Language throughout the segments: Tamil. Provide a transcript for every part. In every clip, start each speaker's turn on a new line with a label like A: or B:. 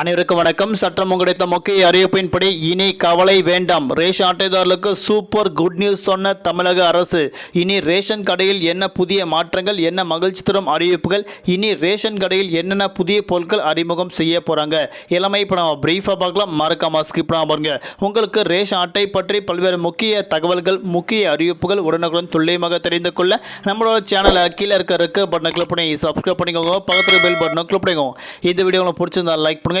A: அனைவருக்கும் வணக்கம். சற்றம் கிடைத்த முக்கிய அறிவிப்பின்படி இனி கவலை வேண்டாம். ரேஷன் அட்டைதாரர்களுக்கு சூப்பர் குட் நியூஸ் சொன்ன தமிழக அரசு இனி ரேஷன் கடையில் என்ன புதிய மாற்றங்கள் என்ன மகிழ்ச்சி தரும் அறிவிப்புகள் இனி ரேஷன் கடையில் என்னென்ன புதிய பொருட்கள் அறிமுகம் செய்ய போகிறாங்க எல்லாமே இப்போ நம்ம பிரீஃபாக பார்க்கலாம். மறக்காம ஸ்கிப் பண்ணாம பாருங்க. உங்களுக்கு ரேஷன் அட்டை பற்றி பல்வேறு முக்கிய தகவல்கள் முக்கிய அறிவிப்புகள் உடனுக்குடன் துல்லியமாக தெரிந்து கொள்ள நம்மளோட சேனலை கீழே இருக்க இருக்க பட்டனை கிளிக் பண்ணி சப்ஸ்கிரைப் பண்ணிக்கோங்க. பக்கத்தில் பெல் பட்டனை கிளிக் பண்ணிக்கோங்க. இந்த வீடியோ உங்களுக்கு பிடிச்சிருந்தா லைக் பண்ணுங்கள்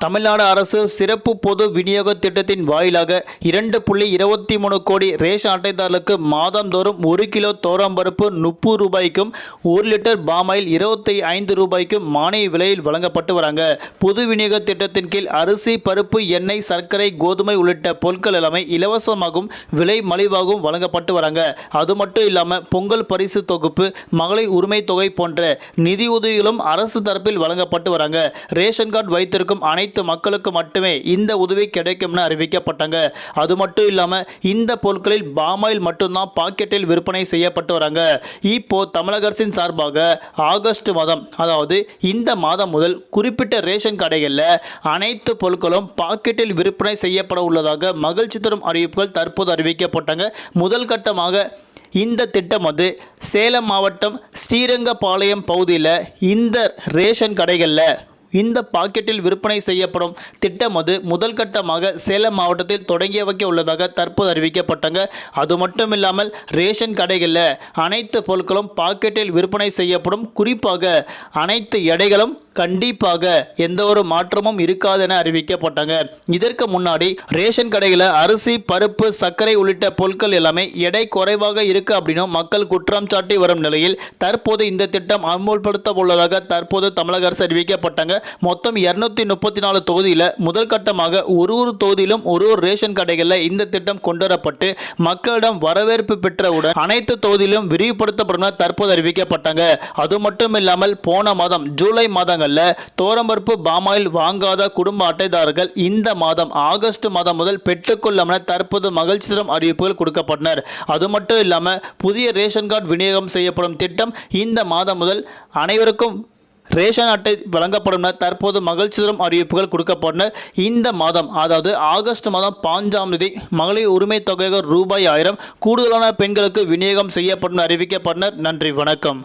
A: தமிழ்நாடு அரசு சிறப்பு பொது விநியோக திட்டத்தின் வாயிலாக இரண்டு புள்ளி இருபத்தி மூணு கோடி ரேஷன் அட்டைதாரர்களுக்கு மாதந்தோறும் ஒரு கிலோ தோரம்பருப்பு முப்பது ரூபாய்க்கும் ஒரு லிட்டர் பாமாயில் இருபத்தி ஐந்து ரூபாய்க்கும் மானிய விலையில் வழங்கப்பட்டு வராங்க. பொது விநியோக திட்டத்தின் கீழ் அரிசி பருப்பு எண்ணெய் சர்க்கரை கோதுமை உள்ளிட்ட பொருட்கள் எல்லாமே இலவசமாகவும் விலை மலிவாகவும் வழங்கப்பட்டு வராங்க. அது மட்டும் இல்லாமல் பொங்கல் பரிசு தொகுப்பு மகளிர் உரிமை தொகை போன்ற நிதியுதவிகளும் அரசு தரப்பில் வழங்கப்பட்டு வராங்க. ரேஷன் கார்டு வைத்திருக்கும் அனைத்து அனைத்து மக்களுக்கு மட்டுமே இந்த உதவி கிடைக்கும்னு அறிவிக்கப்பட்டாங்க. அது மட்டும் இல்லாமல் இந்த பொருட்களில் பாமாயில் மட்டும்தான் பாக்கெட்டில் விற்பனை செய்யப்பட்டு வராங்க. இப்போ தமிழக அரசின் சார்பாக ஆகஸ்ட் மாதம் அதாவது இந்த மாதம் முதல் குறிப்பிட்ட ரேஷன் கடைகளில் அனைத்து பொருட்களும் பாக்கெட்டில் விற்பனை செய்யப்பட உள்ளதாக மகிழ்ச்சி தரும் அறிவிப்புகள் தற்போது அறிவிக்கப்பட்டாங்க. முதல் கட்டமாக இந்த திட்டம் வந்து சேலம் மாவட்டம் ஸ்ரீரங்கபாளையம் பகுதியில் இந்த ரேஷன் கடைகளில் இந்த பாக்கெட்டில் விற்பனை செய்யப்படும் திட்டம் அது. முதல் கட்டமாக சேலம் மாவட்டத்தில் தொடங்கி வைக்க உள்ளதாக தற்போது அறிவிக்கப்பட்டாங்க. அது மட்டும் இல்லாமல் ரேஷன் கடைகளில் அனைத்து பொருட்களும் பாக்கெட்டில் விற்பனை செய்யப்படும். குறிப்பாக அனைத்து எடைகளும் கண்டிப்பாக எந்த ஒரு மாற்றமும் இருக்காது என அறிவிக்கப்பட்டாங்க. இதற்கு முன்னாடி ரேஷன் கடைகளில் அரிசி பருப்பு சர்க்கரை உள்ளிட்ட பொருட்கள் எல்லாமே எடை குறைவாக இருக்கு அப்படின்னும் மக்கள் குற்றம் சாட்டி வரும் நிலையில் தற்போது இந்த திட்டம் அமுல்படுத்த உள்ளதாக தற்போது தமிழக அரசு அறிவிக்கப்பட்டாங்க. மொத்தம் இருநூத்தி முப்பத்தி நாலு தொகுதியில் முதல் கட்டமாக ஒரு ஒரு தொகுதியிலும் ஒரு ஒரு ரேஷன் கடைகளில் இந்த திட்டம் கொண்டு வரப்பட்டு மக்களிடம் வரவேற்பு பெற்றவுடன் அனைத்து தொகுதியிலும் விரிவுபடுத்தப்படும் தற்போது அறிவிக்கப்பட்டாங்க. அது மட்டும் இல்லாமல் போன மாதம் ஜூலை மாதங்கள் மாதங்களில் தோரம்பருப்பு பாமாயில் வாங்காத குடும்ப அட்டைதாரர்கள் இந்த மாதம் ஆகஸ்ட் மாதம் முதல் பெற்றுக்கொள்ளும் என தற்போது மகிழ்ச்சி தரும் அறிவிப்புகள் கொடுக்கப்பட்டனர். அது மட்டும் இல்லாமல் புதிய ரேஷன் கார்டு விநியோகம் செய்யப்படும் திட்டம் இந்த மாதம் முதல் அனைவருக்கும் ரேஷன் அட்டை வழங்கப்படும் என தற்போது மகிழ்ச்சி தரும் அறிவிப்புகள் கொடுக்கப்பட்டன இந்த மாதம் அதாவது ஆகஸ்ட் மாதம் பாஞ்சாம் தேதி மகளிர் உரிமை தொகையாக ரூபாய் ஆயிரம் கூடுதலான பெண்களுக்கு விநியோகம் செய்யப்படும் அறிவிக்கப்பட்டனர். நன்றி வணக்கம்.